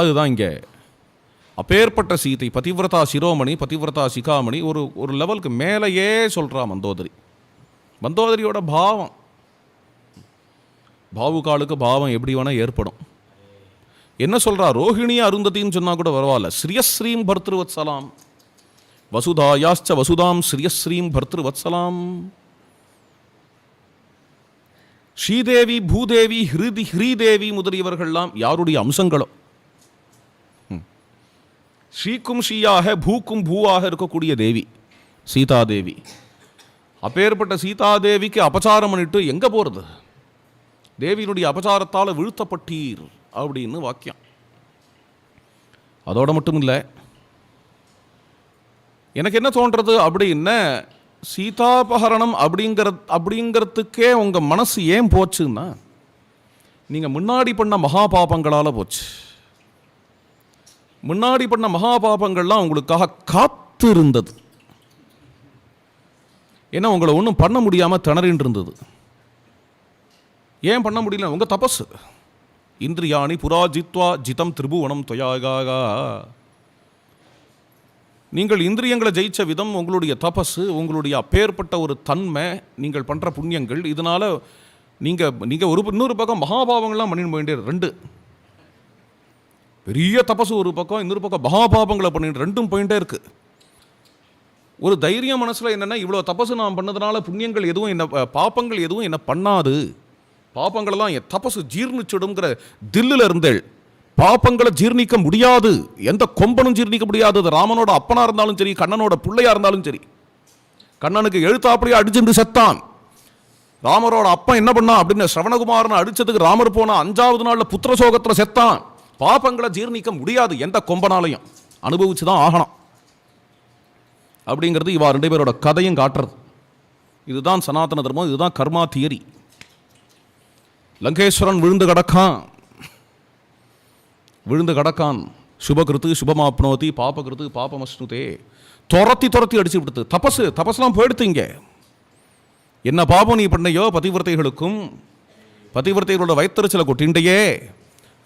அதுதான் இங்கே. அப்பேற்பட்ட சீதை பதிவிரதா சிரோமணி பதிவிரதா சிகாமணி ஒரு ஒரு லெவலுக்கு மேலேயே சொல்கிறா மந்தோதரி. மந்தோதரியோட பாவம். பாவுகாலுக்கு பாவம் எப்படி வேணால் ஏற்படும். என்ன சொல்கிறா ரோஹிணியை அருந்ததின்னு சொன்னால் கூட பரவாயில்ல. ஸ்ரீயஸ்ரீம் பர்திருவத்சலாம். வசுதாயாச்ச வசுதாம் ஸ்ரீயஸ்ரீம் பர்திருவத்சலாம். ஸ்ரீதேவி பூதேவி ஹிருதி ஹ்ரீதேவி முதலியவர்கள்லாம் யாருடைய அம்சங்களோ? ஸ்ரீக்கும் ஸ்ரீயாக பூக்கும் பூவாக இருக்கக்கூடிய தேவி சீதாதேவி. அப்பேற்பட்ட சீதாதேவிக்கு அபச்சாரம் பண்ணிட்டு எங்கே போகிறது தேவியினுடைய அபச்சாரத்தால் வீழ்த்தப்பட்டீர் அப்படின்னு வாக்கியம். அதோடு மட்டும் இல்லை எனக்கு என்ன தோன்றது அப்படின்னா சீதாபகரணம் அப்படிங்கிற அப்படிங்கிறதுக்கே உங்கள் மனசு ஏன் போச்சுன்னா நீங்கள் முன்னாடி பண்ண மகா பாபங்களால் போச்சு. முன்னாடி பண்ண மகாபாபங்கள்லாம் உங்களுக்காக உங்களுக்காக காத்திருந்தது. ஏன்னா உங்களை ஒன்றும் பண்ண முடியாமல் திணறின்னு இருந்தது ஏன் பண்ண முடியல? உங்கள் தபஸ் இந்திரியாணி புரா ஜித்வா ஜிதம் திரிபுவனம் தொயாகா நீங்கள் இந்திரியங்களை ஜெயிச்ச விதம் உங்களுடைய தபஸு உங்களுடைய அப்பேற்பட்ட ஒரு தன்மை நீங்கள் பண்ணுற புண்ணியங்கள் இதனால் நீங்கள் நீங்கள் ஒரு இன்னொரு பக்கம் மகாபாவங்கள்லாம் பண்ணிட்டு போயிட்டே ரெண்டு. பெரிய தபசு ஒரு பக்கம் இன்னொரு பக்கம் மகாபாபங்களை பண்ணிட்டு ரெண்டும் போயிட்டே இருக்கு. ஒரு தைரியம் மனசில் என்னென்னா இவ்வளோ தபசு நான் பண்ணதுனால புண்ணியங்கள் எதுவும் என்ன பாப்பங்கள் எதுவும் என்ன பண்ணாது. பாப்பங்களெல்லாம் என் தபசு ஜீர்ணிச்சிடுங்கிற தில்லில் இருந்தேள். பாப்பங்களை ஜீர்ணிக்க முடியாது. எந்த கொம்பனும் ஜீர்ணிக்க முடியாது. அது ராமனோட அப்பனா இருந்தாலும் சரி கண்ணனோட பிள்ளையாக இருந்தாலும் சரி. கண்ணனுக்கு எழுத்தாப்படியே அடிச்சுட்டு செத்தான். ராமரோட அப்பன் என்ன பண்ணான் அப்படின்னு சிரவணகுமாரனை அடித்ததுக்கு ராமர் போன அஞ்சாவது நாளில் புத்திர சோகத்தில் செத்தான். பாப்பங்களை ஜீர்ணிக்க முடியாது எந்த கொம்பனாலையும். அனுபவிச்சு தான் ஆகணும். அப்படிங்கிறது இவா ரெண்டு பேரோட கதையும் காட்டுறது. இதுதான் சனாதன தர்மம் இதுதான் கர்மா தியரி. லங்கேஸ்வரன் விழுந்து கடக்கான். விழுந்து கடக்கான். சுபகிருத்து சுபமாப்னோதி பாபகிருத்து பாபமஸ்னுதே. துரத்தி துரத்தி அடிச்சு விடுத்து. தபசு தபஸ்லாம் போயிடுத்து இங்கே. என்ன பாபம் நீ பண்ணையோ பதிவிரத்தைகளுக்கும் பதிவிரத்தைகளோட வயத்தறிச்சலை கொட்டிண்டையே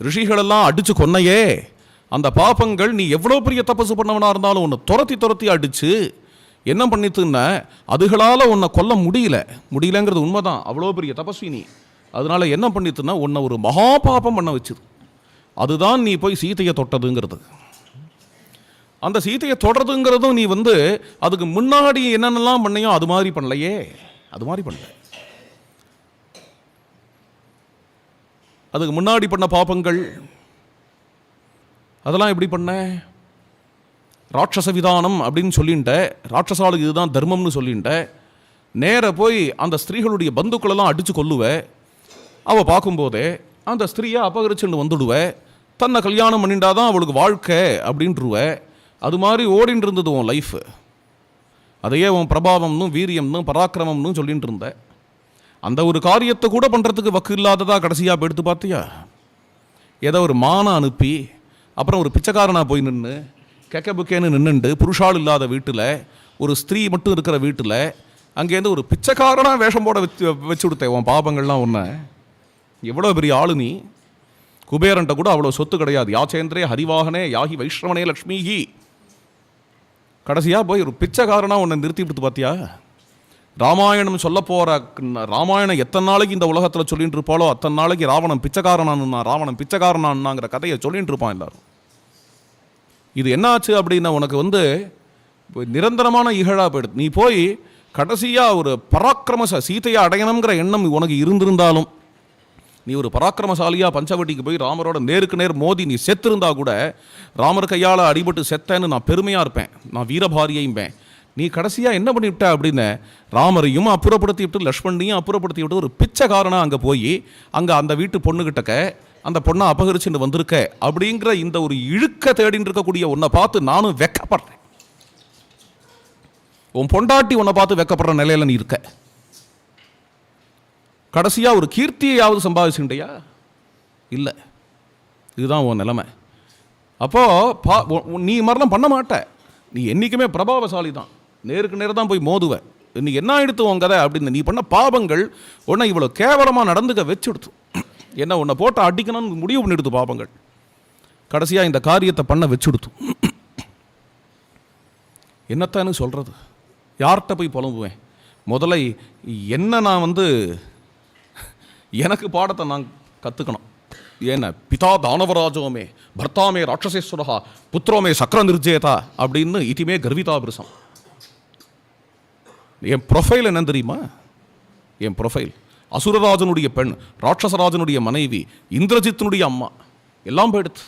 ரிஷிகளெல்லாம் அடித்து கொன்னையே. அந்த பாபங்கள் நீ எவ்வளோ பெரிய தபசு பண்ணவனாக இருந்தாலும் உன்னை துரத்தி துரத்தி அடித்து என்ன பண்ணித்துன்ன அதுகளால் உன்னை கொல்ல முடியல. முடியலங்கிறது உண்மைதான். அவ்வளோ பெரிய தபஸ்வி நீ. என்ன பண்ணித்துன்னா உன்னை ஒரு மகா பாப்பம் பண்ண வச்சுது. அதுதான் நீ போய் சீதையை தொட்டதுங்கிறது. அந்த சீதையை தொடர்றதுங்கிறதும் நீ வந்து அதுக்கு முன்னாடி என்னென்னலாம் பண்ணையோ அது மாதிரி பண்ணலையே. அது மாதிரி பண்ணல. அதுக்கு முன்னாடி பண்ண பாப்பங்கள் அதெல்லாம் எப்படி பண்ண? ராட்சச விதானம் அப்படின்னு சொல்லிட்ட ராட்சசாளுக்கு இதுதான் தர்மம்னு சொல்லிட்ட நேர போய் அந்த ஸ்திரீகளுடைய பந்துக்களெல்லாம் அடித்து கொல்லுவேன் அவள் பார்க்கும்போதே அந்த ஸ்திரீயை அபகரிச்சுன்னு வந்துடுவேன் தன்னை கல்யாணம் பண்ணிட்டாதான் அவளுக்கு வாழ்க்கை அப்படின்ட்டுருவ அது மாதிரி ஓடின்னு இருந்தது உன் லைஃப் அதையே உன் பிரபாவம்னு வீரியம்னு பராக்கிரமம்னு சொல்லிட்டு இருந்தேன் அந்த ஒரு காரியத்தை கூட பண்ணுறதுக்கு வக்கு இல்லாததாக கடைசியாக எடுத்து பார்த்தியா? ஏதோ ஒரு மானை அனுப்பி அப்புறம் ஒரு பிச்சைக்காரனாக போய் நின்று கெக்க புக்கேன்னு நின்றுண்டு புருஷாள் இல்லாத வீட்டில் ஒரு ஸ்திரீ மட்டும் இருக்கிற வீட்டில் அங்கேருந்து ஒரு பிச்சைக்காரனாக வேஷம் போட வச்சு வச்சு கொடுத்தேன் உன் பாபங்கள்லாம் ஒன்று எவ்வளோ பெரிய ஆளு நீ. குபேரன்ட்ட கூட அவ்வளோ சொத்து கிடையாது. யாச்சேந்திரே ஹரிவாகனே யாகி வைஷ்ணவனே லக்ஷ்மிஹி கடைசியாக போய் ஒரு பிச்சைக்காரனா உன்னை நிறுத்தி விடுத்து பார்த்தியா? ராமாயணம் சொல்ல போகிற ராமாயணம் எத்தனை நாளைக்கு இந்த உலகத்தில் சொல்லிட்டு இருப்பாளோ அத்தனை நாளைக்கு ராவணன் நான் ராவணன் பிச்சைக்காரனான்னாங்கிற கதையை சொல்லிட்டு இருப்பான் எல்லாரும். இது என்னாச்சு அப்படின்னா உனக்கு வந்து நிரந்தரமான இகழாக போயிடுது நீ போய் கடைசியாக ஒரு பராக்கிரமச சீத்தையை அடையணுங்கிற எண்ணம் உனக்கு இருந்திருந்தாலும் நீ ஒரு பராக்கிரமசாலியாக பஞ்சவட்டிக்கு போய் ராமரோட நேருக்கு நேர் மோதி நீ செத்திருந்தா கூட ராமர் கையால் அடிபட்டு செத்தேன்னு நான் பெருமையாக இருப்பேன். நான் வீரபாரியையும்பேன் நீ கடைசியாக என்ன பண்ணிவிட்ட அப்படின்னு ராமரையும் அப்புறப்படுத்தி விட்டு லக்ஷ்மணையும் அப்புறப்படுத்தி விட்டு ஒரு பிச்சைக்காரனாக அங்கே போய் அங்கே அந்த வீட்டு பொண்ணுகிட்டக்க அந்த பொண்ணை அபகரிச்சுட்டு வந்திருக்க அப்படிங்கிற இந்த ஒரு இழுக்க தேடின்னு இருக்கக்கூடிய உன்னை பார்த்து நானும் வெக்கப்படுறேன். உன் பொண்டாட்டி உன்னை பார்த்து வெக்கப்படுற நிலையில நீ இருக்க. கடைசியாக ஒரு கீர்த்தியையாவது சம்பாதிச்சுட்டியா இல்லை. இதுதான் உன் நிலைமை. அப்போது பா நீ மாதிரிலாம் பண்ண மாட்ட. நீ என்றைக்குமே பிரபாவசாலி தான் நேருக்கு நேர் தான் போய் மோதுவேன் நீ என்ன எடுத்து உன் கதை அப்படின்னு நீ பண்ண பாவங்கள் உன்னை இவ்வளோ கேவலமாக நடந்துக்க வச்சுடுத்து. என்ன உன்னை போட்டு அடிக்கணும்னு முடிவு பண்ணிடுது பாவங்கள் கடைசியாக இந்த காரியத்தை பண்ண வச்சுடுத்து. என்னத்தான்னு சொல்கிறது யார்கிட்ட போய் புலம்புவேன்? முதல்ல என்ன நான் வந்து எனக்கு பாடத்தை நான் கற்றுக்கணும் ஏன்னா பிதா தானவராஜோமே பர்த்தாமே ராட்சசேஸ்வரகா புத்திரோமே சக்கர நிர்ஜேதா அப்படின்னு இட்டிமே கர்விதாபிரசம். என் ப்ரொஃபைல் என்னன்னு தெரியுமா? என் ப்ரொஃபைல் அசுரராஜனுடைய பெண் ராட்சசராஜனுடைய மனைவி இந்திரஜித்தினுடைய அம்மா. எல்லாம் போயிடுத்து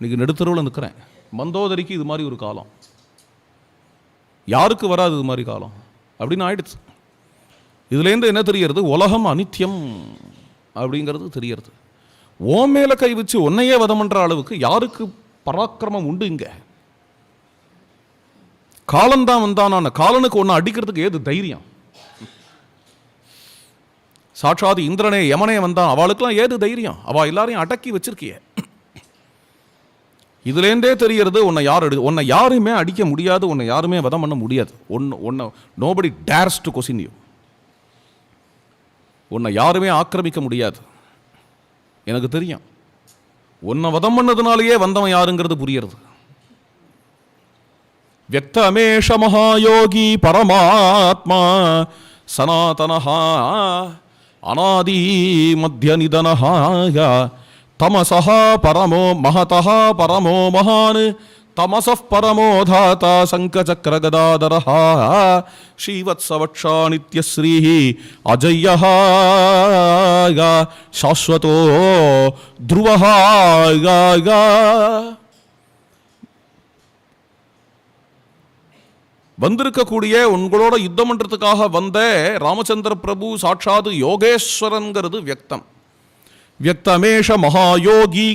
இன்னைக்கு நெடுத்தருவில் நிற்கிறேன் மந்தோதரிக்கு இது மாதிரி ஒரு காலம். யாருக்கு வராது இது மாதிரி காலம்? அப்படின்னு ஆயிடுச்சு. இதுலேருந்து என்ன தெரியறது? உலகம் அனித்யம் அப்படிங்கிறது தெரியறது. ஓ மேலே கை வச்சு உன்னையே வதம் பண்ணுற அளவுக்கு யாருக்கு பராக்கிரமம் உண்டு இங்கே? காலம்தான் நான் காலனுக்கு ஒன்று அடிக்கிறதுக்கு ஏது தைரியம்? சாட்சாத் இந்திரனே யமனே வந்தான். அவளுக்கெல்லாம் ஏது தைரியம்? அவள் எல்லாரையும் அடக்கி வச்சிருக்கிய. இதுலேருந்தே தெரியறது உன்னை யார் அடி உன்னை யாருமே அடிக்க முடியாது உன்னை யாருமே வதம் பண்ண முடியாது. ஒன்று ஒன்றை nobody dares to question you உன்னை யாருமே ஆக்கிரமிக்க முடியாது. எனக்கு தெரியும். உன்னை வதம் பண்ணதுனாலேயே வந்தவன் யாருங்கிறது புரியறது व्यक्तमेष महायोगी परमात्मा, सनातनः, अनादि मध्यनिधनः, तमसः परमो महतः, परमो महान्, तमसः परमो धाता शङ्खचक्रगदाधरः नित्यश्रीः अजय्यः शाश्वतो ध्रुवः வந்திருக்கக்கூடிய உங்களோட யுத்தம் பண்ணுறதுக்காக வந்த ராமச்சந்திர பிரபு சாட்சாது யோகேஸ்வரன்கிறது வியக்தம். வியக்தமேஷ மகாயோகி.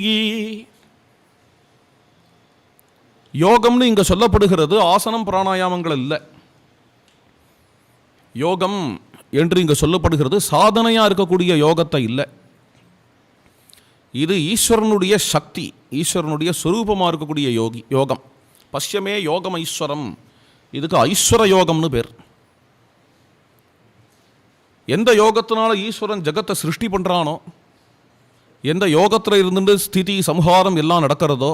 யோகம்னு இங்க சொல்லப்படுகிறது ஆசனம் பிராணாயாமங்கள் இல்லை. யோகம் என்று இங்கே சொல்லப்படுகிறது சாதனையாக இருக்கக்கூடிய யோகத்தை இல்லை. இது ஈஸ்வரனுடைய சக்தி ஈஸ்வரனுடைய சுரூபமாக இருக்கக்கூடிய யோகி யோகம். பஷ்யமே யோகம் ஈஸ்வரம். இதுக்கு ஐஸ்வர யோகம்னு பேர். எந்த யோகத்தினால ஈஸ்வரன் ஜெகத்தை சிருஷ்டி பண்ணுறானோ எந்த யோகத்தில் இருந்துட்டு ஸ்திதி சம்ஹாரம் எல்லாம் நடக்கிறதோ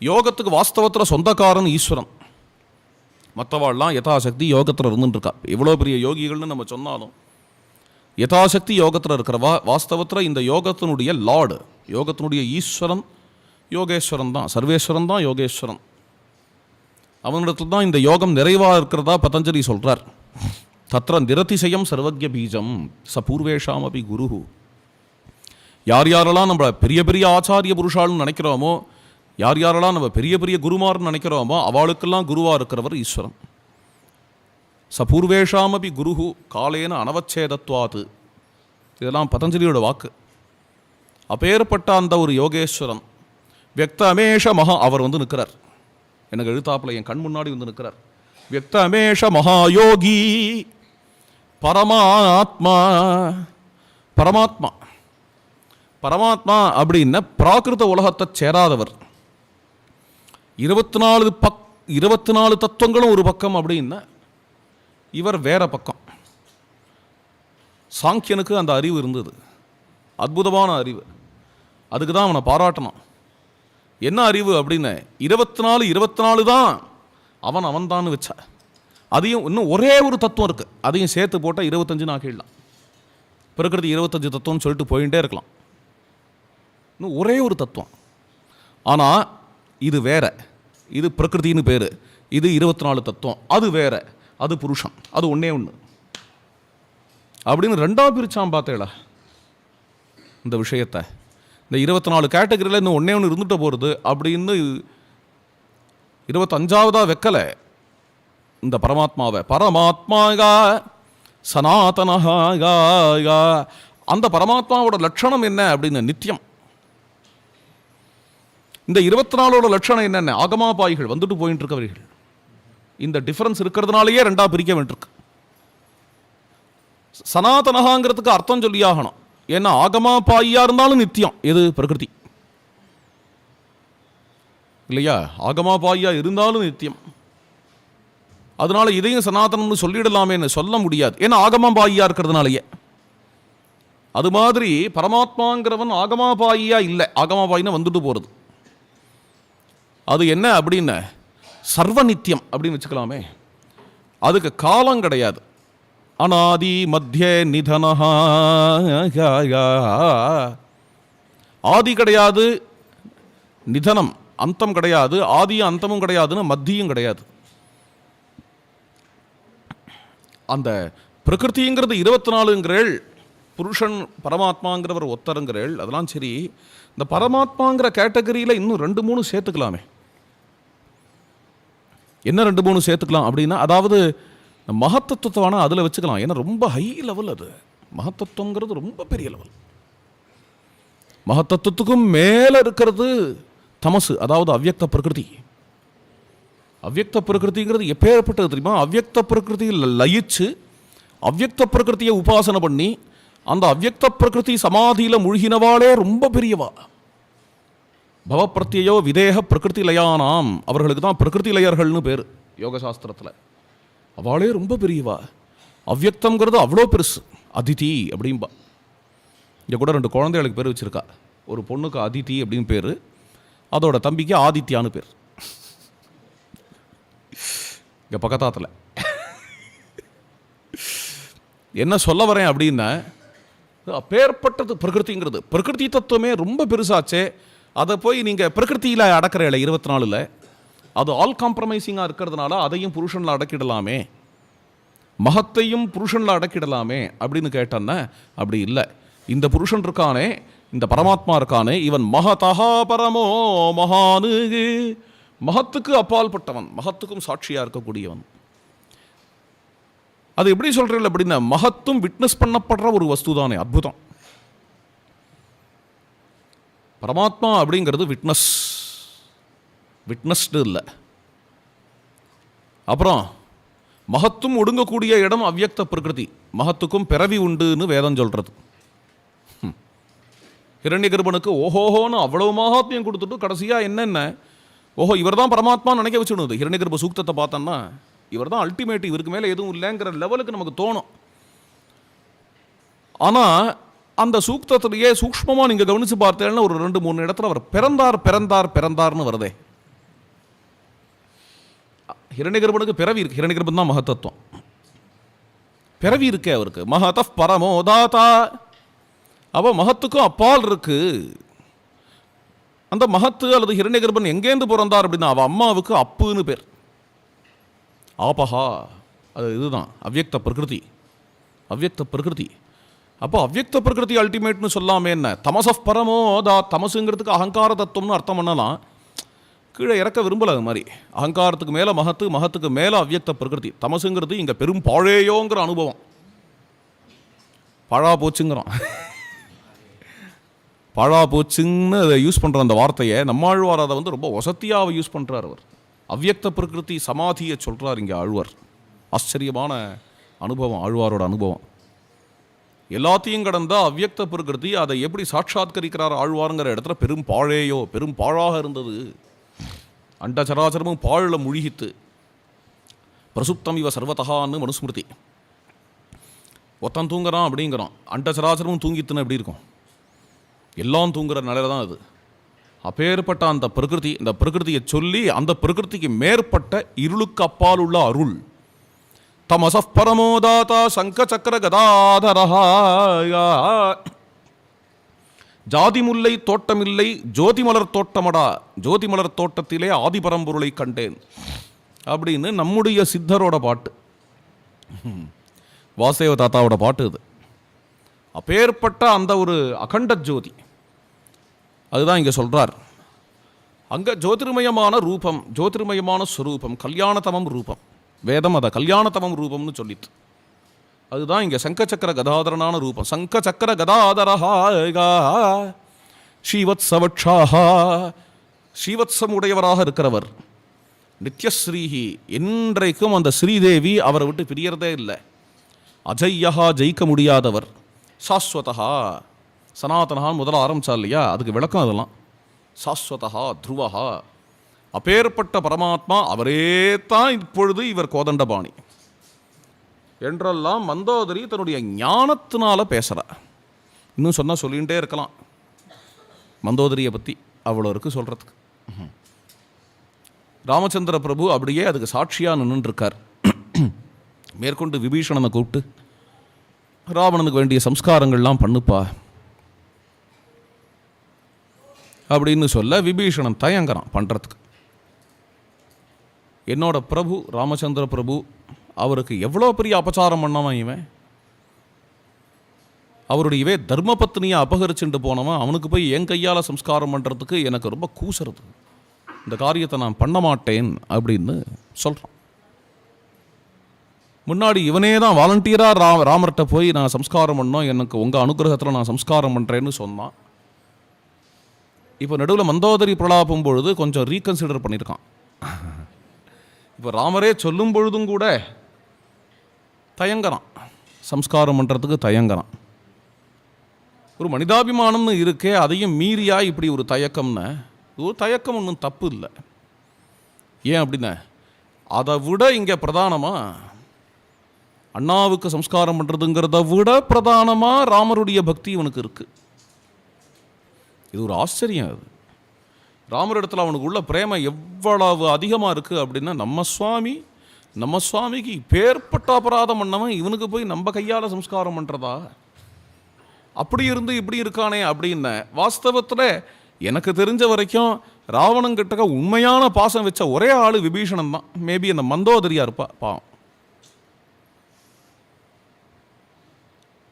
யோகத்துக்கு வாஸ்தவத்தில் சொந்தக்காரன் ஈஸ்வரன். மற்றவாள்லாம் யதாசக்தி யோகத்தில் இருந்துட்டுருக்கா. இவ்வளோ பெரிய யோகிகள்னு நம்ம சொன்னாலும் யதாசக்தி யோகத்தில் இருக்கிறவா வாஸ்தவத்தில் இந்த யோகத்தினுடைய லார்டு யோகத்தினுடைய ஈஸ்வரன் யோகேஸ்வரன் தான் சர்வேஸ்வரன் தான் யோகேஸ்வரன். அவனிடத்தில் தான் இந்த யோகம் நிறைவாக இருக்கிறதா பதஞ்சலி சொல்கிறார் தத்ர நிரதிசயம் சர்வஜ்ய பீஜம் ச பூர்வேஷாம் அபி குரு யார் யாரெல்லாம் நம்ம பெரிய பெரிய ஆச்சாரிய புருஷால்னு நினைக்கிறோமோ யார் யாரெல்லாம் நம்ம பெரிய பெரிய குருமார்னு நினைக்கிறோமோ அவளுக்கெல்லாம் குருவாக இருக்கிறவர் ஈஸ்வரன். ச பூர்வேஷாமபி குருஹு காலேன அனவச்சேதத்வாது. இதெல்லாம் பதஞ்சலியோட வாக்கு. அப்பேற்பட்ட அந்த ஒரு யோகேஸ்வரன். வியக்தமேஷ மகா அவர் வந்து நிற்கிறார். எனக்கு எழுத்தாப்புல என் கண் முன்னாடி வந்து நிற்கிறார். வியக்தமேஷ மகாயோகி பரமாத்மா பரமாத்மா பரமாத்மா அப்படின்னா பிராகிருத உலகத்தை சேராதவர். இருபத்தி நாலு பக் இருபத்தி நாலு தத்துவங்களும் ஒரு பக்கம் அப்படின்னா இவர் வேற பக்கம். சாங்கியனுக்கு அந்த அறிவு இருந்தது. அற்புதமான அறிவு. அதுக்கு தான் அவனை பாராட்டணும். என்ன அறிவு அப்படின்னு? இருபத்தி நாலு இருபத்தி நாலு தான் அவன் அவன் வச்சா அதையும் இன்னும் ஒரே ஒரு தத்துவம் இருக்குது அதையும் சேர்த்து போட்டால் இருபத்தஞ்சுன்னு ஆக்கிடலாம். பிரகிருதி இருபத்தஞ்சு தத்துவம்னு சொல்லிட்டு போயிட்டே இருக்கலாம். இன்னும் ஒரே ஒரு தத்துவம். ஆனால் இது வேற. இது பிரகிருதின்னு பேர். இது இருபத்தி நாலு தத்துவம். அது வேற. அது புருஷன். அது ஒன்றே ஒன்று அப்படின்னு ரெண்டா பிரிச்சான் பார்த்தேடா இந்த விஷயத்தை. இந்த இருபத்தி நாலு கேட்டகரியில் இன்னும் ஒன்றே ஒன்று இருந்துட்டு போகிறது அப்படின்னு இருபத்தஞ்சாவதாக வைக்கலை. இந்த பரமாத்மாவை. பரமாத்மாகா சனாதனஹாகா அந்த பரமாத்மாவோட லட்சணம் என்ன அப்படின்னு நித்தியம் இந்த இருபத்தி நாலோட லட்சணம் என்னென்ன? ஆகமாபாய்கள் வந்துட்டு போயிட்டு இருக்கவர்கள் இந்த டிஃபரன்ஸ் இருக்கிறதுனாலயே ரெண்டா பிரிக்க வேண்டியிருக்கு. சனாதனகாங்கிறதுக்கு அர்த்தம் சொல்லியாகணும் ஏன்னா ஆகமாபாயியா இருந்தாலும் நித்தியம். எது? பிரகிருதி. இல்லையா? ஆகமாபாயியா இருந்தாலும் நித்தியம். அதனால இதையும் சனாதனம்னு சொல்லிடலாமேன்னு சொல்ல முடியாது. ஏன்னா ஆகமாபாயியா இருக்கிறதுனாலயே. அது மாதிரி பரமாத்மாங்கிறவன் ஆகமாபாயியா இல்லை. ஆகமாபாயினா வந்துட்டு போகிறது அது என்ன அப்படின்னு சர்வ நித்தியம் அப்படின்னு வச்சுக்கலாமே. அதுக்கு காலம் கிடையாது. அனாதி மத்திய நிதனஹா. ஆதி கிடையாது நிதனம் அந்தம் கிடையாது ஆதியும் அந்தமும் கிடையாதுன்னு மத்தியும் கிடையாது. அந்த பிரகிருதிங்கிறது இருபத்தி நாலுங்கிறேள் புருஷன் பரமாத்மாங்கிறவர் ஒத்தருங்கிறேள் அதெல்லாம் சரி இந்த பரமாத்மாங்கிற கேட்டகரியில் இன்னும் ரெண்டு மூணு சேர்த்துக்கலாமே. என்ன ரெண்டு மூணு சேர்த்துக்கலாம் அப்படின்னா அதாவது மகத்தத்துவத்தை வேணால் அதில் வச்சுக்கலாம். ஏன்னா ரொம்ப ஹை லெவல் அது. மகத்தத்துவங்கிறது ரொம்ப பெரிய லெவல் மகத்தத்துவத்துக்கும் மேலே இருக்கிறது தமசு அதாவது அவ்யக்த பிரகிருதி. அவ்யக்த பிரகிருதிங்கிறது எப்பேற்பட்டது தெரியுமா? அவ்யக்த பிரகிருதியில் லயிச்சு அவ்யக்த பிரகிருதியை உபாசனை பண்ணி அந்த அவ்யக்த பிரகிருதி சமாதியில் முழுகினவாளே ரொம்ப பெரியவா. பவப்பிரத்தியோ விதேக பிரகிருதி லயானாம். அவர்களுக்கு தான் பிரகிருதி லயர்கள்னு பேர் யோக சாஸ்திரத்தில் அவளே ரொம்ப பெரியவா. அவ்யக்தங்கிறது அவ்வளோ பெருசு. அதிதி அப்படிம்பா. இங்கே கூட ரெண்டு குழந்தைகளுக்கு பேர் வச்சுருக்கா. ஒரு பொண்ணுக்கு அதிதி அப்படின்னு பேர். அதோட தம்பிக்கு ஆதித்யான்னு பேர். இங்கே பக்கத்தாத்தில். என்ன சொல்ல வரேன் அப்படின்னா பேர்பட்டது பிரகிருதிங்கிறது பிரகிருதி தத்துவமே ரொம்ப பெருசாச்சே. அதை போய் நீங்கள் பிரகிருத்தியில் அடக்கிற இல்லை இருபத்தி நாலில் அது ஆல் காம்ப்ரமைசிங்காக இருக்கிறதுனால அதையும் புருஷனில் அடக்கிடலாமே. மகத்தையும் புருஷனில் அடக்கிடலாமே அப்படின்னு கேட்டேன்ன அப்படி இல்லை. இந்த புருஷன் இருக்கானே இந்த பரமாத்மா இருக்கானே இவன் மகதஹா பரமோ மகானு. மகத்துக்கு அப்பால்பட்டவன் மகத்துக்கும் சாட்சியாக இருக்கக்கூடியவன். அது எப்படி சொல்கிறீர்கள் அப்படின்னா மகத்தும் விட்னஸ் பண்ணப்படுற ஒரு வஸ்து தானே அற்புதம். பரமாத்மா அப்படிங்கிறது விட்னஸ் விட்னஸ்டு இல்லை. அப்புறம் மகத்தும் ஒடுங்கக்கூடிய இடம் அவ்யக்த பிரகிருதி. மகத்துக்கும் பிறவி உண்டுன்னு வேதம் சொல்கிறது ஹிரண்யகர்பனுக்கு ஓஹோஹோன்னு அவ்வளவு மகாத்மியம் கொடுத்துட்டு கடைசியாக என்னென்ன? ஓஹோ இவர் தான் பரமாத்மா நினைக்க வச்சுடுது ஹிரண்யகர்ப சூக்தத்தை பார்த்தோன்னா இவர் தான் அல்டிமேட் இவருக்கு மேலே எதுவும் இல்லைங்கிற லெவலுக்கு நமக்கு தோணும். ஆனால் அந்த சூக்தத்திலேயே சூக்ஷ்மமாக நீங்கள் கவனித்து பார்த்தேன்னா ஒரு ரெண்டு மூணு இடத்துல அவர் பிறந்தார் பிறந்தார் பிறந்தார்னு வருதே. ஹிரண்யகர்பனுக்கு பிறவி இருக்கு. ஹிரண்யகர்பன் தான் மகத்தத்துவம். பிறவி இருக்கே அவருக்கு. மகத பரமோதாதா அவள் மகத்துக்கும் அப்பால் இருக்கு. அந்த மகத்து அல்லது ஹிரண்யகர்பன் எங்கேருந்து பிறந்தார் அப்படின்னா அவள் அம்மாவுக்கு அப்புன்னு பேர். ஆபஹா. அது இதுதான். அவ்யக்த பிரகிருதி. அவ்யக்த பிரகிருதி. அப்போ அவ்யக்த பிரகிருதி அல்டிமேட்னு சொல்லாமே என்ன? தமசப் பரமோ தா தமசுங்கிறதுக்கு அகங்கார தத்துவம்னு அர்த்தம் பண்ணலாம். கீழே இறக்க விரும்பல அது மாதிரி. அகங்காரத்துக்கு மேலே மகத்து மகத்துக்கு மேலே அவ்வியக்த பிரகிருதி. தமசுங்கிறது இங்கே பெரும் பாழேயோங்கிற அனுபவம். பழா போச்சுங்கிறோம். பழா போச்சுன்னு அதை யூஸ் பண்ணுற அந்த வார்த்தையை நம்மாழ்வார் அதை வந்து ரொம்ப வசத்தியாக யூஸ் பண்ணுறார் அவர். அவ்யக்த பிரகிருதி சமாதியை சொல்கிறார் இங்கே ஆழ்வார். ஆச்சரியமான அனுபவம் ஆழ்வாரோட அனுபவம். எல்லாத்தையும் கடந்த அவ்யக்த பிரகிருதி அதை எப்படி சாட்சாத்கரிக்கிறார் ஆழ்வாருங்கிற இடத்துல பெரும் பாழேயோ பெரும் பாழாக இருந்தது. அண்ட சராச்சரமும் பாழில் முழுகித்து. பிரசுப்தம் இவ சர்வதகான்னு மனுஸ்மிருதி. ஒத்தன் தூங்குறான் அப்படிங்கிறான். அண்டசராசரமும் தூங்கித்துன்னு எப்படி இருக்கும்? எல்லாம் தூங்குற நிலையில தான் அது. அப்பேற்பட்ட அந்த பிரகிருதி இந்த பிரகிருதியை சொல்லி அந்த பிரகிருதிக்கு மேற்பட்ட இருளுக்கு அப்பால் உள்ள அருள். தமசப் பரமோதாதா சங்க சக்கர கதாதரஹா ஜாதி முல்லை தோட்டமில்லை ஜோதிமலர் தோட்டமடா ஜோதிமலர் தோட்டத்திலே ஆதிபரம்பொருளை கண்டேன். அப்படின்னு நம்முடைய சித்தரோட பாட்டு. வாசேவ தாத்தாவோட பாட்டு இது. அப்பேற்பட்ட அந்த ஒரு அகண்ட ஜோதி. அதுதான் இங்கே சொல்கிறார் அங்கே ஜோதிர்மயமான ரூபம் ஜோதிர்மயமான ஸ்வரூபம் கல்யாணதமம் ரூபம். வேதம் அதை கல்யாணதமம் ரூபம்னு சொல்லிட்டு. அதுதான் இங்கே சங்கச்சக்கர கதாதரனான ரூபம். சங்கச்சக்கர கதாதரஹா ஸ்ரீவத்சவட்சாஹா. ஸ்ரீவத்சம் உடையவராக இருக்கிறவர். நித்யஸ்ரீஹி என்றைக்கும் அந்த ஸ்ரீதேவி அவரை விட்டு பிரியறதே இல்லை. அஜய்யஹா ஜெயிக்க முடியாதவர். சாஸ்வதா சனாதனஹான்னு முதல்ல ஆரம்பித்தா இல்லையா? அதுக்கு விளக்கம் அதெல்லாம். சாஸ்வதா த்ருவஹா. அப்பேற்பட்ட பரமாத்மா அவரே தான் இப்பொழுது இவர் கோதண்டபாணி. என்றெல்லாம் மந்தோதரி தன்னுடைய ஞானத்தினால பேசுகிறார் இன்னும் சொன்னால் சொல்லிகிட்டே இருக்கலாம். மந்தோதரியை பற்றி அவ்வளோ இருக்குது சொல்கிறதுக்கு ராமச்சந்திர பிரபு அப்படியே அதுக்கு சாட்சியாக நின்றுருக்கார் மேற்கொண்டு விபீஷணனை கூப்பிட்டு ராவணனுக்கு வேண்டிய சம்ஸ்காரங்கள்லாம் பண்ணுப்பா. அப்படின்னு சொல்ல விபீஷணன் தயங்குறான் பண்ணுறதுக்கு என்னோட பிரபு ராமச்சந்திர பிரபு அவருக்கு எவ்வளோ பெரிய அபச்சாரம் பண்ணவன் இவன்? அவருடையவே தர்மபத்னியை அபகரிச்சுட்டு போனவன் அவனுக்கு போய் என் கையால் சம்ஸ்காரம் பண்ணுறதுக்கு எனக்கு ரொம்ப கூசுறது இந்த காரியத்தை நான் பண்ண மாட்டேன் அப்படின்னு சொல்கிறான் முன்னாடி இவனே தான் வாலண்டியராக ரா ராமர்கிட்ட போய் நான் சம்ஸ்காரம் பண்ணோம் எனக்கு உங்கள் அனுகிரகத்தில் நான் சம்ஸ்காரம் பண்ணுறேன்னு சொன்னான். இப்போ நடுவில் மந்தோதரி பிரலாபம் பொழுது கொஞ்சம் ரீகன்சிடர் பண்ணியிருக்கான் இப்போ ராமரே சொல்லும் பொழுதும் கூட தயங்குறான். சம்ஸ்காரம் பண்ணுறதுக்கு தயங்குறான். ஒரு மனிதாபிமானம்னு இருக்கே அதையும் மீறியா இப்படி ஒரு தயக்கம்னு? ஒரு தயக்கம் ஒன்றும் தப்பு இல்லை. ஏன் அப்படின்னா அதை விட இங்கே பிரதானமாக அண்ணாவுக்கு சம்ஸ்காரம் பண்ணுறதுங்கிறத விட பிரதானமாக ராமருடைய பக்தி இவனுக்கு இருக்குது இது ஒரு ஆச்சரியம் அது. ராமர் இடத்துல அவனுக்கு உள்ள பிரேமம் எவ்வளவு அதிகமாக இருக்குது அப்படின்னா நம்ம சுவாமி நம்ம சுவாமிக்கு பேர்பட்ட அபராதம் பண்ணவன் இவனுக்கு போய் நம்ம கையால் சம்ஸ்காரம் பண்ணுறதா அப்படி இருந்து இப்படி இருக்கானே அப்படின்ன வாஸ்தவத்தில் எனக்கு தெரிஞ்ச வரைக்கும் ராவணங்கிட்ட உண்மையான பாசம் வச்ச ஒரே ஆள் விபீஷணன் தான். மேபி அந்த மந்தோதரியா இருப்பா பாவம்.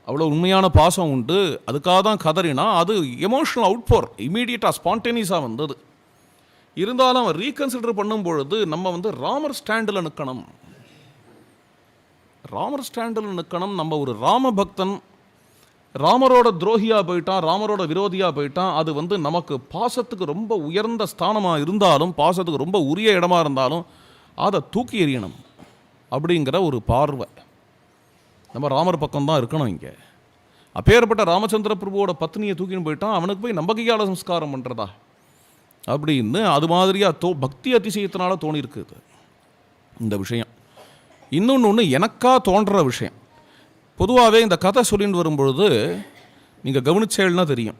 அவ்வளோ உண்மையான பாசம் உண்டு. அதுக்காக தான் கதறினா அது எமோஷனல் அவுட் போர் இமீடியட்டாக ஸ்பான்டேனியஸாக வந்தது. இருந்தாலும் அவன் ரீகன்சிடர் பண்ணும் பொழுது நம்ம வந்து ராமர் ஸ்டாண்டில் நிற்கணும் ராமர் ஸ்டாண்டில் நிற்கணும் நம்ம ஒரு ராம பக்தன் ராமரோட துரோகியாக போயிட்டான் ராமரோட விரோதியாக போயிட்டான். அது வந்து நமக்கு பாசத்துக்கு ரொம்ப உயர்ந்த ஸ்தானமாக இருந்தாலும் பாசத்துக்கு ரொம்ப உரிய இடமா இருந்தாலும் அதை தூக்கி எறியணும் அப்படிங்கிற ஒரு பார்வை. நம்ம ராமர் பக்கம் தான் இருக்கணும் இங்கே. அப்பேற்பட்ட ராமச்சந்திர பிரபுவோட பத்னியை தூக்கின்னு போயிட்டான். அவனுக்கு போய் நம்ம கையால் சம்ஸ்காரம் பண்ணுறதா அப்படின்னு அது மாதிரியாக தோ பக்தி அதிசயத்தினால தோணியிருக்குது இந்த விஷயம். இன்னொன்று ஒன்று எனக்காக தோன்ற விஷயம். பொதுவாகவே இந்த கதை சொல்லின்னு வரும்பொழுது நீங்கள் கவனிச்சேல்னா தெரியும்.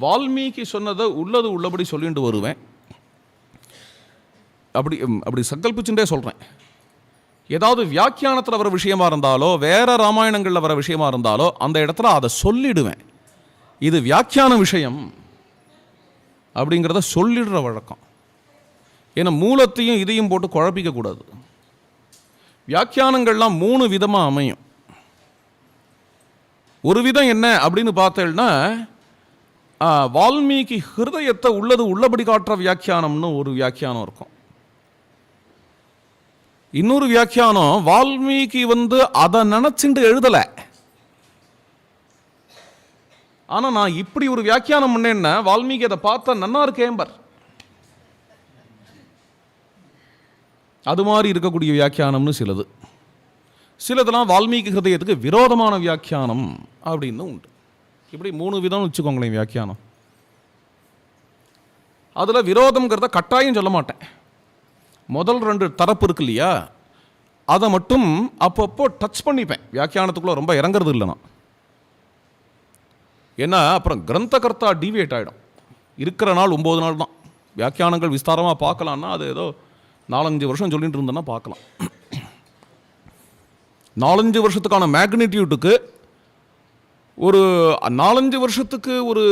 வால்மீகி சொன்னதை உள்ளது உள்ளபடி சொல்லிட்டு வருவேன். அப்படி அப்படி சங்கல்பிச்சுட்டே சொல்கிறேன் ஏதாவது வியாக்கியானத்தில் வர விஷயமா இருந்தாலோ வேறு ராமாயணங்களில் வர விஷயமா இருந்தாலோ அந்த இடத்துல அதை சொல்லிடுவேன். இது வியாக்கியான விஷயம். அப்படிங்கிறத சொல்லிடுற வழக்கம். ஏன்னா மூலத்தையும் இதையும் போட்டு குழப்பிக்க கூடாது. வியாக்கியானங்கள்லாம் மூணு விதமாக அமையும். ஒரு விதம் என்ன அப்படின்னு பார்த்தேன்னா வால்மீகி ஹிருதயத்தை உள்ளது உள்ளபடி காட்டுற வியாக்கியானம்னு ஒரு வியாக்கியானம் இருக்கும். இன்னொரு வியாக்கியானம் வால்மீகி வந்து அதை நினச்சிட்டு எழுதலை. ஆனா நான் இப்படி ஒரு வியாக்கியானம் பண்ணேன்னா வால்மீகி அதை பார்த்தா நன்னா இருக்கேம்பர் அது மாதிரி இருக்கக்கூடிய வியாக்கியானம்னு சிலது. சிலதெல்லாம் வால்மீகி ஹிருதயத்துக்கு விரோதமான வியாக்கியானம் அப்படின்னு உண்டு. இப்படி மூணு விதம் வச்சுக்கோங்களேன் வியாக்கியானம். அதில் விரோதம்ங்கிறத கட்டாயம் சொல்ல மாட்டேன். முதல் ரெண்டு தரப்பு இருக்கு இல்லையா? அதை மட்டும் அப்பப்போ டச் பண்ணிப்பேன். வியாக்கியானத்துக்குள்ளே ரொம்ப இறங்குறது இல்லை நான். ஏன்னா அப்புறம் கிரந்தகர்த்தா டிவியேட் ஆகிடும் இருக்கிற நாள் ஒம்பது நாள் தான். வியாக்கியானங்கள் விஸ்தாரமாக பார்க்கலான்னா அது ஏதோ நாலஞ்சு வருஷம் சொல்லிட்டு இருந்தேன்னா பார்க்கலாம். நாலஞ்சு வருஷத்துக்கான மேக்னிடியூட்டுக்கு ஒரு நாலஞ்சு வருஷத்துக்கு ஒரு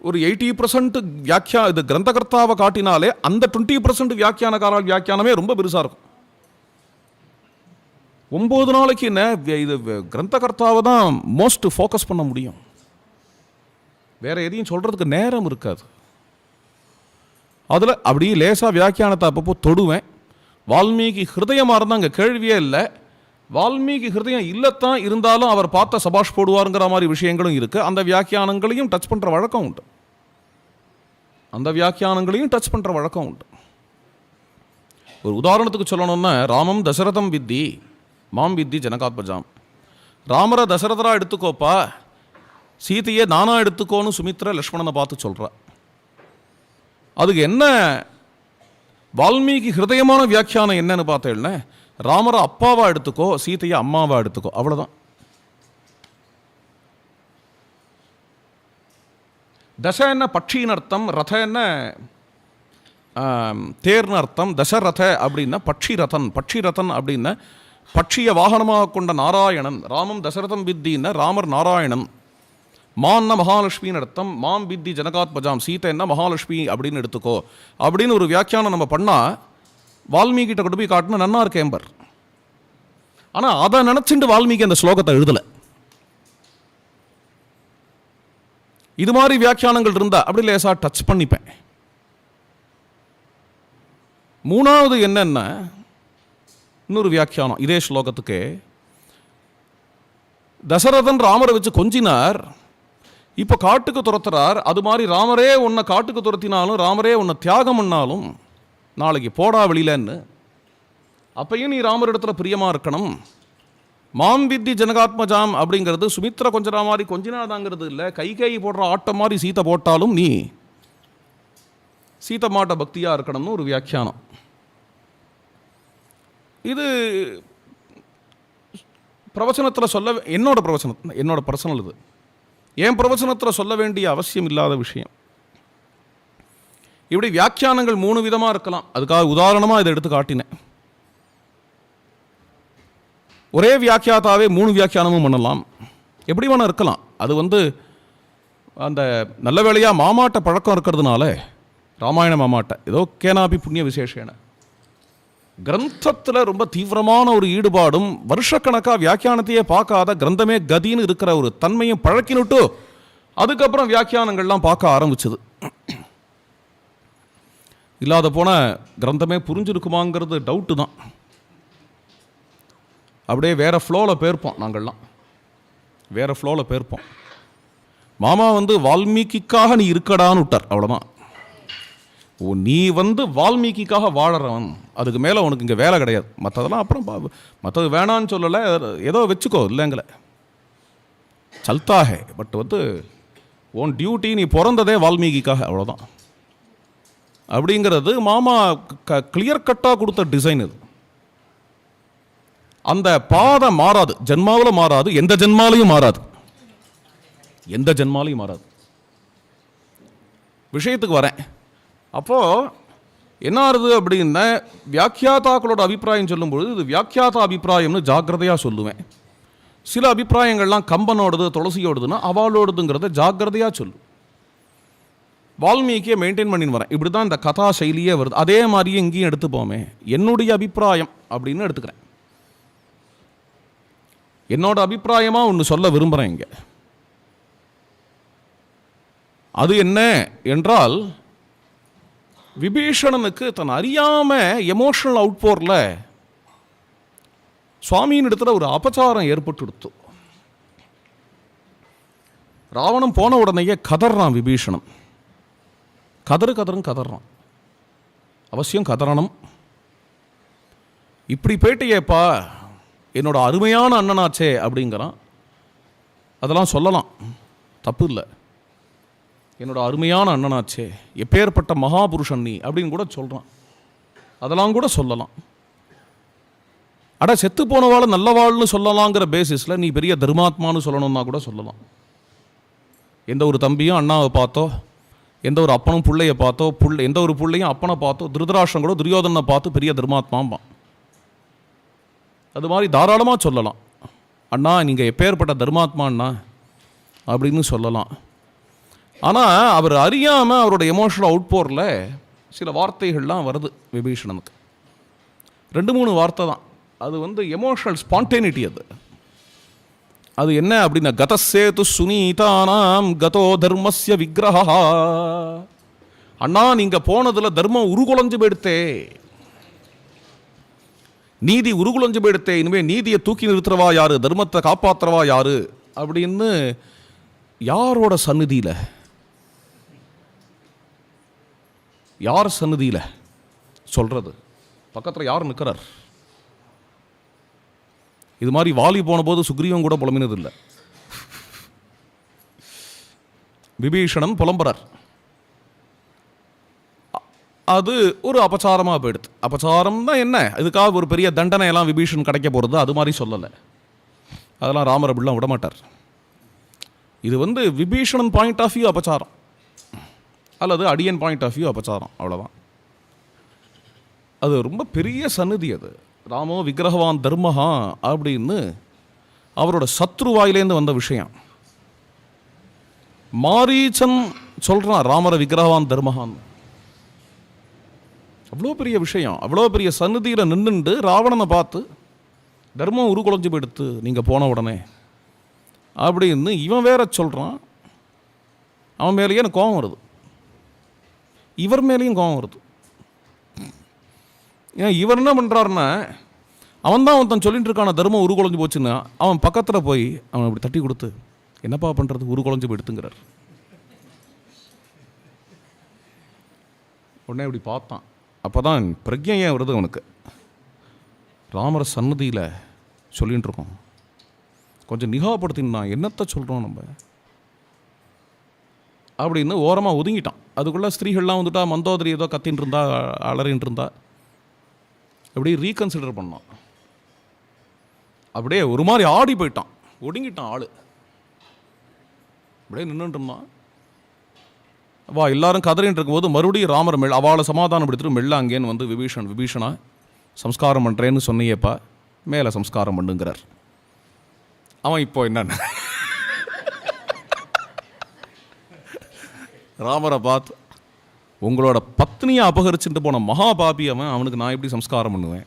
ஒரு எயிட்டி பர்சன்ட் வியாக்கியா இது கிரந்தகர்த்தாவை காட்டினாலே அந்த டுவெண்ட்டி பர்சன்ட் வியாக்கியானக்காரால் வியாக்கியானமே ரொம்ப பெருசாக இருக்கும். ஒம்பது நாளைக்கு என்ன வே- இது கிரந்தகர்த்தாவை தான் மோஸ்ட் ஃபோக்கஸ் பண்ண முடியும். வேற எதையும் சொல்கிறதுக்கு நேரம் இருக்காது. அதில் அப்படியே லேசாக வியாக்கியானத்தை அப்பப்போ தொடுவேன். வால்மீகி ஹிருதயமாக இருந்தால் அங்கே கேள்வியே இல்லை. வால்மீகி ஹிருதயம் இல்லைத்தான் இருந்தாலும் அவர் பார்த்த சபாஷ் போடுவாருங்கிற மாதிரி விஷயங்களும் இருக்குது அந்த வியாக்கியானங்களையும் டச் பண்ணுற வழக்கம் உண்டு. அந்த வியாக்கியானங்களையும் டச் பண்ணுற வழக்கம் உண்டு. ஒரு உதாரணத்துக்கு சொல்லணும்னா ராமம் தசரதம் வித்தி மாம் வித்தி ஜனகாத்மஜாம். ராமரை தசரதரா எடுத்துக்கோப்பா சீதையை நானா எடுத்துக்கோன்னு சுமித்ரா லக்ஷ்மணனை பார்த்து சொல்றா. அதுக்கு என்ன? வால்மீகி ஹிருதயமான வியாக்கியானம் என்னன்னு பார்த்தேன்னா ராமரை அப்பாவா எடுத்துக்கோ சீதையை அம்மாவா எடுத்துக்கோ. அவ்வளவுதான். தச என்ன பட்சின்னு அர்த்தம் ரத என்ன? தேர்னு அர்த்தம். தசரத அப்படின்னா பட்சி ரதன். பட்சி ரதன் அப்படின்னா பட்சியை வாகனமாக கொண்ட நாராயணன். ராமம் தசரதம் வித்தின்னா ராமர் நாராயணன். மான்னா மகாலட்சுமின்னு அர்த்தம். மாம் வித்தி ஜனகாத்மஜாம் சீதைன்னா மகாலட்சுமி அப்படின்னு எடுத்துக்கோ. அப்படின்னு ஒரு வியாக்கியானம் நம்ம பண்ணால் வால்மீகிட்ட கொண்டு போய் காட்டினா நன்னா இருக்கு ஆனால் அதை நினச்சிட்டு வால்மீகி அந்த ஸ்லோகத்தை எழுதலை. இது மாதிரி வியாக்கியானங்கள் இருந்தால் அப்படி லேசாக டச் பண்ணிப்பேன். மூணாவது என்னென்ன இன்னொரு வியாக்கியானம் இதே ஸ்லோகத்துக்கு. தசரதன் ராமரை வச்சு கொஞ்சினார். இப்போ காட்டுக்கு துரத்துறார். அது மாதிரி ராமரே உன்னை காட்டுக்கு துரத்தினாலும் ராமரே உன்னை தியாகம் பண்ணாலும் நாளைக்கு போடா வெளியிலன்னு. அப்பையும் நீ ராமரிடத்துல பிரியமாக இருக்கணும். மாம் வித்தி ஜனகாத்மஜாம் அப்படிங்கிறது சுமித்ரா கொஞ்சரா மாதிரி கொஞ்சினாதாங்கிறது இல்லை. கை கை போடுற ஆட்டம் மாதிரி சீத்தை போட்டாலும் நீ சீத்த மாட்ட பக்தியாக இருக்கணும்னு ஒரு வியாக்கியானம். இது பிரவச்சனத்தில் சொல்ல என்னோட பிரவச்சனம் என்னோட பர்சனல் இது. என் பிரவச்சனத்தில் சொல்ல வேண்டிய அவசியம் இல்லாத விஷயம்? இப்படி வியாக்கியானங்கள் மூணு விதமாக இருக்கலாம். அதுக்காக உதாரணமாக இதை எடுத்து காட்டினேன். ஒரே வியாக்கியாத்தாவே மூணு வியாக்கியானமும் பண்ணலாம். எப்படி வேணா இருக்கலாம். அது வந்து அந்த நல்ல வேளையாக மாமாட்ட பழக்கம் இருக்கிறதுனால ராமாயண மாமாட்ட ஏதோ கேனாபி புண்ணிய விசேஷேன. கிரந்தத்தில் ரொம்ப தீவிரமான ஒரு ஈடுபாடும் வருஷக்கணக்காக வியாக்கியானத்தையே பார்க்காத கிரந்தமே கதின்னு இருக்கிற ஒரு தன்மையும் பழக்கினுட்டு அதுக்கப்புறம் வியாக்கியானங்கள்லாம் பார்க்க ஆரம்பிச்சது. இல்லாத போன கிரந்தமே புரிஞ்சிருக்குமாங்கிறது டவுட்டு தான். அப்படியே வேற ஃப்ளோவில் போயிருப்போம் நாங்கள்லாம். வேற ஃப்ளோவில் போயிருப்போம் மாமா வந்து வால்மீகிக்காக நீ இருக்கடான்னு விட்டார் அவ்வளோதான் நீ வந்து வால்மீகிக்காக வாழறவன். அதுக்கு மேலே உனக்கு இங்கே வேலை கிடையாது. மற்றதெல்லாம் அப்புறம் பா- மற்றது வேணான்னு சொல்லலை. ஏதோ வச்சுக்கோ இல்லைங்களே சல்தாகே பட் வந்து உன் டியூட்டி நீ பிறந்ததே வால்மீகிக்காக அவ்வளோதான் அப்படிங்கிறது மாமா க கிளியர் கட்டாக கொடுத்த டிசைன் இது. அந்த பாதை மாறாது. ஜென்மாவில் மாறாது. எந்த ஜென்மாலையும் மாறாது. எந்த ஜென்மாலையும் மாறாது. விஷயத்துக்கு வரேன். அப்போது என்ன ஆறுது அப்படின்னா வியாக்கியாதாக்களோட அபிப்பிராயம் சொல்லும்பொழுது இது வியாக்கியாதா அபிப்பிராயம்னு ஜாக்கிரதையாக சொல்லுவேன். சில அபிப்பிராயங்கள்லாம் கம்பனோடது துளசியோடதுன்னா அவளோடதுங்கிறத ஜாக்கிரதையாக சொல்லு. வால்மீகியை மெயின்டைன் பண்ணின்னு வரேன். இப்படி தான் இந்த கதா சைலியே வருது. அதே மாதிரியே இங்கேயும் எடுத்துப்போமே. என்னுடைய அபிப்பிராயம் அப்படின்னு எடுத்துக்கிறேன். என்னோட அபிப்பிராயமாக ஒன்று சொல்ல விரும்புகிறேன் இங்கே. அது என்ன என்றால் விபீஷணனுக்கு தன் அறியாமல் எமோஷனல் அவுட்போரில் சுவாமியின் இடத்துல ஒரு அபச்சாரம் ஏற்பட்டுடுத்து. ராவணம் போன உடனேயே கதறான் விபீஷணன். கதறு கதறும் கதறான். அவசியம் கதறணும். இப்படி போயிட்டியேப்பா என்னோட அருமையான அண்ணனாச்சே அப்படிங்கிறான். அதெல்லாம் சொல்லலாம். தப்பு இல்லை. என்னோட அருமையான அண்ணனாச்சே எப்பேற்பட்ட மகாபுருஷன் நீ? அப்படின்னு கூட சொல்கிறான் அதெல்லாம் கூட சொல்லலாம். அட செத்து போனவாள் நல்லவாள்னு சொல்லலாங்கிற பேசிஸில் நீ பெரிய தர்மாத்மான்னு சொல்லணும்னா கூட சொல்லலாம். எந்த ஒரு தம்பியும் அண்ணாவை பார்த்தோ எந்த ஒரு அப்பனும் பிள்ளைய பார்த்தோ புள்ள எந்த ஒரு பிள்ளையும் அப்பனை பார்த்தோ திருதராஷ்டிரம் கூட துரியோதனை பார்த்து பெரிய தர்மாத்மாம்பான். அது மாதிரி தாராளமாக சொல்லலாம். அண்ணா நீங்கள் எப்பேற்பட்ட தர்மாத்மா அண்ணா அப்படின்னு சொல்லலாம். ஆனால் அவர் அறியாமல் அவரோட எமோஷனல் அவுட்போரில் சில வார்த்தைகள்லாம் வருது விபீஷணனுக்கு. ரெண்டு மூணு வார்த்தை தான். அது வந்து எமோஷனல் ஸ்பான்டேனிட்டி அது. அது என்ன அப்படின்னா கதசேது சுனீதானாம் கதோ தர்மஸ்ய விக்கிரகா அண்ணா நீங்கள் போனதில் தர்மம் உருகுலைஞ்சு போயிடுத்தே. நீதி உருகுலைஞ்சு போயிடுத்தே இனிமே நீதியை தூக்கி நிறுத்துறவா யாரு? தர்மத்தை காப்பாற்றுறவா யாரு? அப்படின்னு யாரோட சந்நிதியில் யார் சன்னதியில் சொல்றது? பக்கத்தில் யார் நிற்கிறார் இது மாதிரி வாலி போன போது சுக்ரீவன் கூட புலம்பினது இல்லை விபீஷணன் புலம்புறார். அது ஒரு அபச்சாரமாக போயிடுது. அபச்சாரம் தான் என்ன? இதுக்காக ஒரு பெரிய தண்டனை எல்லாம் விபீஷன் கிடைக்க போகிறது அது மாதிரி சொல்லலை. அதெல்லாம் ராமர் அப்படிலாம் விட மாட்டார் இது வந்து விபீஷணன் பாயிண்ட் ஆஃப் வியூ அபச்சாரம். அல்லது அடியன் பாயிண்ட் ஆஃப் வியூ அபச்சாரம் அவ்வளோதான் அது ரொம்ப பெரிய சந்நிதி அது. ராமோ விக்கிரகவான் தர்மஹா அப்படின்னு அவரோட சத்ருவாயிலேருந்து வந்த விஷயம். மாரீச்சன் சொல்கிறான் ராமர விக்கிரகவான் தர்மஹான் அவ்வளோ பெரிய விஷயம். அவ்வளோ பெரிய சந்நிதியில் நின்றுண்டு ராவணனை பார்த்து தர்மம் உருகுலைஞ்சு போயிடுத்து நீங்கள் போன உடனே. அப்படின்னு இவன் வேற சொல்கிறான் அவன் மேலேயே எனக்கு கோபம் வருது. இவர் மேலேயும் கோபம் வருது. ஏன் இவர் என்ன பண்ணுறாருன்னா அவன் தான் ஒருத்தன் சொல்லிட்டு இருக்கான தர்மம் உருகுலைஞ்சு போச்சுன்னா அவன் பக்கத்தில் போய் அவன் இப்படி தட்டி கொடுத்து என்னப்பா பண்ணுறது உரு உருகுலைஞ்சு போயிடுத்துங்கிறார். உடனே இப்படி பார்த்தான். அப்போ தான் பிரஜை ஏன் வருது அவனுக்கு? ராமர சன்னதியில் சொல்லிகிட்டு இருக்கோம். கொஞ்சம் நிகாப்படுத்தினா என்னத்தை சொல்கிறோம் நம்ம? அப்படின்னு ஓரமாக ஒதுங்கிட்டான். அதுக்குள்ளே ஸ்திரீகள்லாம் வந்துட்டா மந்தோதரி ஏதோ கத்தின்னு இருந்தா அலறின்னு இருந்தா அப்படி ரீகன்சிடர் பண்ணான். அப்படியே ஒரு மாதிரி ஆடி போயிட்டான். ஒடுங்கிட்டான் ஆள். அப்படியே நின்றுட்டு இருந்தான். வா எல்லாரும் கதறின்னு இருக்கும்போது மறுபடியும் ராமர் மெல் அவளை சமாதானம் படுத்திட்டு மெல்ல அங்கேன்னு வந்து விபீஷன் விபீஷனா சம்ஸ்காரம் பண்ணுறேன்னு சொன்னியேப்பா மேலே சம்ஸ்காரம் பண்ணுங்கிறார். அவன் இப்போ என்னென்ன? ராமரை பார்த்து உங்களோட பத்னியை அபகரிச்சுட்டு போன மகாபாபி அவன் அவனுக்கு நான் எப்படி சம்ஸ்காரம் பண்ணுவேன்?